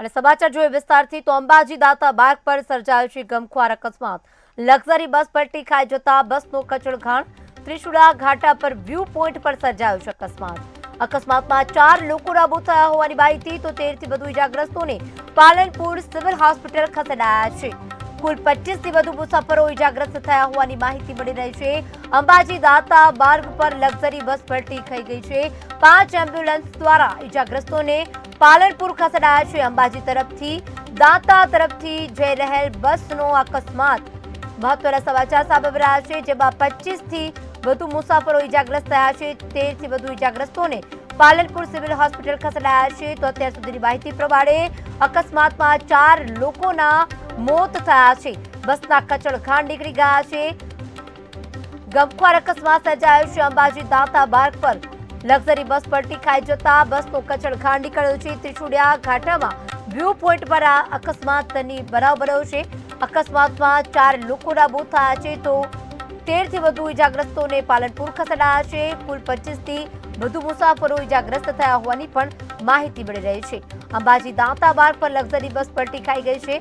અને સમાચાર જોઈએ વિસ્તારથી તો અંબાજી દાતા માર્ગ પર સર્જાયો છે ગમખ્વાર અકસ્માત. લક્ઝરી બસ પલટી ખાઈ જતા બસનો કચડઘાણ ત્રિશુડા ઘાટા પર વ્યૂ પોઈન્ટ પર સર્જાયો છે અકસ્માત. અકસ્માતમાં ચાર લોકોના મોત થયા હોવાની માહિતી તો તેરથી વધુ ઇજાગ્રસ્તોને પાલનપુર સિવિલ હોસ્પિટલ ખસેડાયા છે. કુલ પચીસથી વધુ મુસાફરો ઇજાગ્રસ્ત થયા હોવાની માહિતી મળી રહી છે. અંબાજી દાતા માર્ગ પર લક્ઝરી બસ ભરતી થઈ ગઈ છે. પાંચ એમ્બ્યુલન્સ દ્વારા ઇજાગ્રસ્તોને પાલનપુર ખસેડાયા છે. અંબાજી તરફથી દાતા તરફથી જઈ રહેલ બસનો અકસ્માત. મહત્વના સમાચાર સામે રહ્યા છે, જેમાં પચીસથી વધુ મુસાફરો ઇજાગ્રસ્ત થયા છે. તેરથી વધુ ઇજાગ્રસ્તોને પાલનપુર સિવિલ હોસ્પિટલ ખસેડાયા છે તો અત્યાર સુધીની માહિતી પ્રમાણે અકસ્માતમાં ચાર લોકોના મોત થયા છે. બસના કચડ ખાંડ નીકળી ગયા છે. ગમખ્વાર અકસ્માત સર્જાયો છે. અંબાજી દાંતા માર્ગ પર લક્ઝરી બસ પલટી ખાઈ જતા બસનો કચડ ખાંડ નીકળ્યો છે. ત્રિશુડિયા ઘાટામાં વ્યૂ પોઈન્ટ પર આ અકસ્માતની બનાવ બન્યો છે. અકસ્માતમાં ચાર લોકોના મોત થયા છે તો તેરથી વધુ ઇજાગ્રસ્તોને પાલનપુર ખસેડાયા છે. કુલ પચીસથી વધુ મુસાફરો ઇજાગ્રસ્ત થયા હોવાની પણ માહિતી મળી રહી છે. અંબાજી દાંતા માર્ગ પર લક્ઝરી બસ પલટી ખાઈ ગઈ છે.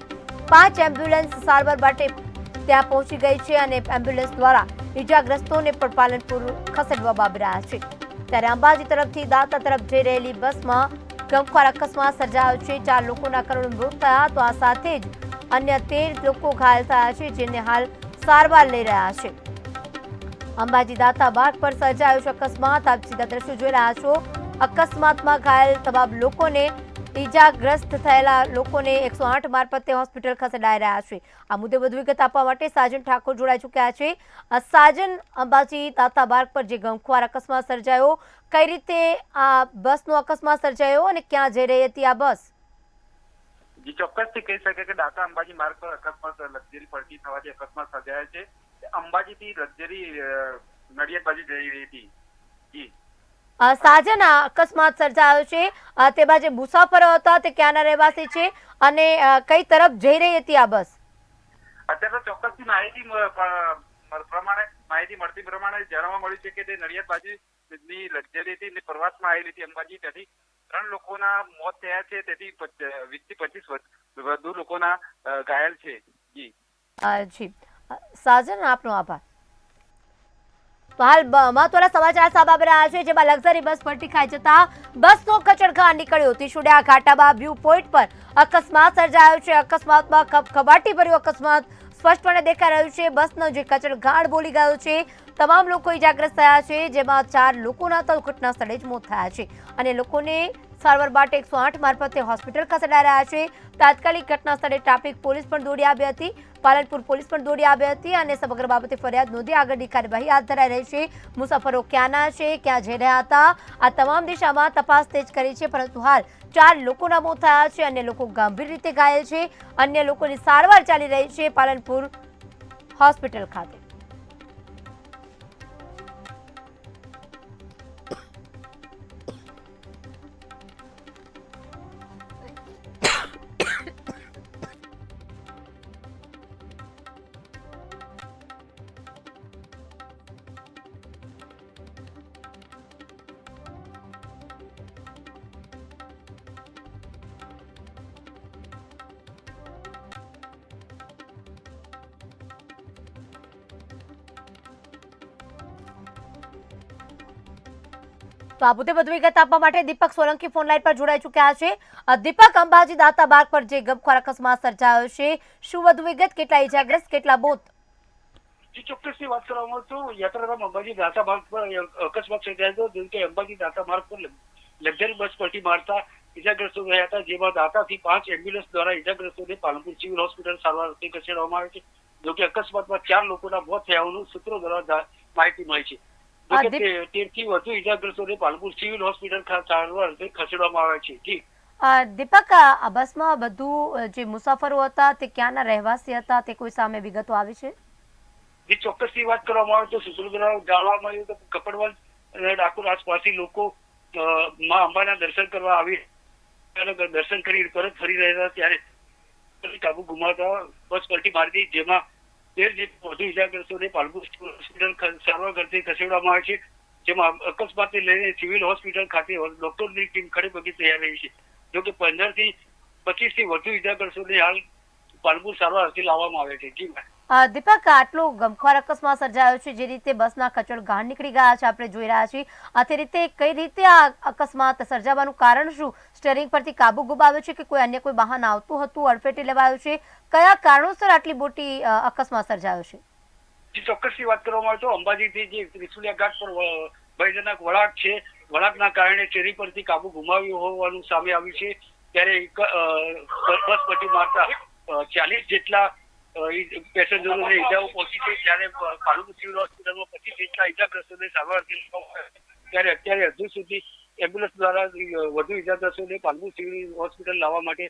પાંચ એમ્બ્યુલન્સ સારવાર માટે ત્યાં પહોંચી ગઈ છે અને એમ્બ્યુલન્સ દ્વારા ઇજાગ્રસ્તોને પણ પાલનપુર ખસેડવામાં આવી રહ્યા છે. ત્યારે અંબાજી તરફથી દાંતા તરફ જઈ રહેલી બસમાં ગમખ્વાર અકસ્માત સર્જાયો છે. ચાર લોકોના કરોડ મૃત થયા તો આ સાથે જ અન્ય તેર લોકો ઘાયલ થયા છે, જેને હાલ સારવાર લઈ રહ્યા છે. અંબાજી દાતા બાગ પર સર્જાયો છે અકસ્માત. આપ સીધા દ્રશ્યો જોઈ રહ્યા છો. અકસ્માતમાં ઘાયલ તમામ લોકોને ઈજાગ્રસ્ત થયેલા લોકોને એકસો આઠ મારફતે હોસ્પિટલ ખસેડાઈ રહ્યા છે. આ મુદ્દે વધુ વિગત આપવા માટે સાજન ઠાકોર જોડાઈ ચૂક્યા છે. સાજન અંબાજી તાતાબાર્ગ પર જે ગમખ્વાર અકસ્માત સર્જાયો, કઈ રીતે આ બસનો અકસ્માત સર્જાયો અને ક્યાં જઈ રહી હતી આ બસ? જી, ચોક્કસથી કહી શકે કે દાતા અંબાજી માર્ગ પર અકસ્માત લક્ઝરી પલટી થવાથી અકસ્માત સર્જાયો છે. અંબાજીથી લક્ઝરી નડિયાદ બાજુ જઈ રહી હતી. જી. સાજન અકસ્માત સર્જાયો છે. તેમાં જે મુસાફરો હતા તે ક્યાંના રહેવાસી છે અને કઈ તરફ જઈ રહી હતી આ બસ? અત્યારે તો ચોક્કસથી માહિતી પ્રમાણે માહિતી મળતી પ્રમાણે જાણવા મળ્યું છે કે તે નડિયાદ બાજુની લક્ઝરી હતી ને પ્રવાસમાં આવેલી હતી અંબાજી. ત્યાંથી ત્રણ લોકોના મોત થયા છે. તેથી વીસથી પચીસ વધુ લોકોના ઘાયલ છે. જી. જી. સાજન, આપનો આભાર. તો હાલ મહત્વના સમાચાર સામે આવી રહ્યા છે, જેમાં લક્ઝરી બસ પલટી ખાઈ જતા બસનો કચડઘા નીકળ્યો. ત્રિશુડિયા ઘાટામાં વ્યૂ પોઈન્ટ પર અકસ્માત સર્જાયો છે. અકસ્માતમાં કબ- ભર્યો અકસ્માત. સ્પષ્ટપણે દેખાઈ રહ્યું છે, બસનો જે કચડઘાણ બોલી ગયો છે, તમામ લોકો ઇજાગ્રસ્ત થયા છે, જેમાં ચાર લોકોના તો ઘટના સ્થળે જ મોત થયા છે. અને લોકોને સારવાર માટે એકસો આઠ મારફતે હોસ્પિટલ ખસેડાઈ રહ્યા છે. તાત્કાલિક ઘટના સ્થળે ટ્રાફિક પોલીસ પણ દોડી આવી હતી. પાલનપુર પોલીસ પણ દોડી આવી હતી અને સમગ્ર બાબતે ફરિયાદ નોંધી આગળની કાર્યવાહી હાથ ધરાઈ રહી છે. મુસાફરો ક્યાંના છે, ક્યાં જઈ રહ્યા હતા? આ તમામ દિશામાં તપાસ તેજ કરી છે, પરંતુ હાલ ચાર લોકોના મોત થયા છે, અન્ય લોકો ગંભીર રીતે ઘાયલ છે. અન્ય લોકોની સારવાર ચાલી રહી છે પાલનપુર હોસ્પિટલ ખાતે. તો આ મુદ્દે વધુ વિગત આપવા માટે દીપક સોલંકી ફોન લાઈન પર જોડાઈ ચૂક્યા છે. દીપક અંબાજી દાતા બાગ પર જે ગમખ્વાર અકસ્માત સર્જાયો છે, શું વધુ વિગત? કેટલા ઇજાગ્રસ્ત? કેટલા મોત જે ચોક્કસની વાત કરવામાં તો યાત્રાધામ અંબાજી દાતા માર્ગ પર અકસ્માત સર્જાયો હતો, જેમ કે અંબાજી દાતા માર્ગ પર લક્ઝરી બસ પલટી મારતા ઇજાગ્રસ્તો રહ્યા હતા, જેમાં દાતાથી પાંચ એમ્બ્યુલન્સ દ્વારા ઇજાગ્રસ્તોને પાલનપુર હોસ્પિટલ સારવાર અર્થે ખસેડવામાં આવે છે. જો કે અકસ્માતમાં ચાર લોકોના મોત થયા સૂત્રો દ્વારા માહિતી મળી છે. તેરથી વધુ ઇજાગ્રસ્તોને પાલનપુર સિવિલ હોસ્પિટલ સારવાર અર્થે ખસેડવામાં આવે છે. જી. દીપક આ બસમાં બધું જે મુસાફરો હતા તે ક્યાંના રહેવાસી હતા તે કોઈ સામે વિગતો આવી છે? જે ચોક્કસની વાત કરવામાં આવે તો સૂત્રો ગાળવામાં મળ્યું કે કપડવલ અને ડાકોર આસપાસી લોકો માં અંબાના દર્શન કરવા આવી દર્શન કરી પરત ફરી રહ્યા હતા. ત્યારે કાબુ ગુમાવતા બસ પલટી મારી હતી જેમાં તેર વધુ ઇજાગ્રસ્તોને પાલનપુર હોસ્પિટલ સારવાર કરતી ખસેડવામાં આવે છે, જેમાં અકસ્માતને લઈને સિવિલ હોસ્પિટલ ખાતે ડોક્ટરની ટીમ ખડે પગે તૈયાર રહી છે. જો કે પંદરથી પચીસથી વધુ ઇજાગ્રસ્તોને હાલ પાલનપુર સારવાર અર્થે લાવવામાં આવે છે. જી દીપક, આટલો ગમખ્વાર અકસ્માત સર્જાયો છે, જે રીતે બસના કચડ ઘાણ નીકળી ગયા છે, આપણે જોઈ રહ્યા છીએ. આ તે રીતે કઈ રીતે આ અકસ્માત સર્જાવાનું કારણ શું? સ્ટેરિંગ પરથી કાબુ ગુમાવ્યો છે કે કોઈ અન્ય કોઈ વાહન આવતું હતું, અડફેટે લેવાયું છે? કયા કારણોસર આટલી મોટી અકસ્માત સર્જાયો છે? ચોક્કસથી વાત કરવામાં આવે તો અંબાજીથી જે ત્રિશુલિયા ઘાટ પર ભયજનક વળાંક છે, વળાંકના કારણે ચેરી પરથી કાબુ ગુમાવ્યો હોવાનું સામે આવ્યું છે. ત્યારે બસ પટ્ટી મારતા ચાલીસ જેટલા પેસેન્જરોને ઈજાઓ પહોંચી છે. ત્યારે અ, સિવિલ હોસ્પિટલમાં પચીસ જેટલા ઈજાગ્રસ્તોને સારવાર આપવામાં ત્યારે અત્યારે હજુ સુધી એમ્બ્યુલન્સ દ્વારા વધુ ઈજાગ્રસ્તોને પાલનપુર સિવિલ હોસ્પિટલ લાવવા માટે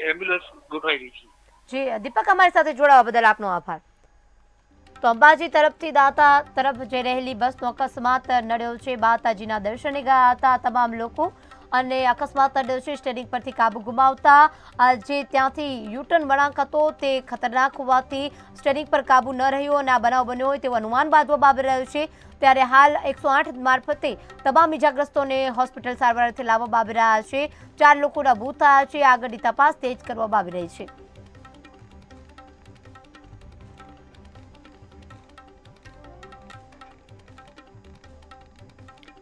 એમ્બ્યુલન્સ ગોઠવાઈ રહી છે. જી દીપક અમારી સાથે જોડાવા બદલ આપનો આભાર. તો અંબાજી તરફથી દાતા તરફ જઈ રહેલી બસનો અકસ્માત નડ્યો છે. માતાજીના દર્શને ગયા હતા તમામ લોકો. અને અકસ્માત નડ્યો છે, સ્ટેરિંગ પરથી કાબુ ગુમાવતા. જે ત્યાંથી યુટર્ન વળાંક હતો, તે ખતરનાક હોવાથી સ્ટેરિંગ પર કાબુ ન રહ્યો અને આ બનાવ બન્યો હોય તેવું અનુમાન બાંધવામાં આવી રહ્યું છે. ત્યારે હાલ એકસો આઠ મારફતે તમામ ઇજાગ્રસ્તોને હોસ્પિટલ સારવાર અર્થે લાવવામાં આવી રહ્યા છે. ચાર લોકોના ભૂત થયા છે, આગળની તપાસ તેજ કરવામાં આવી રહી છે.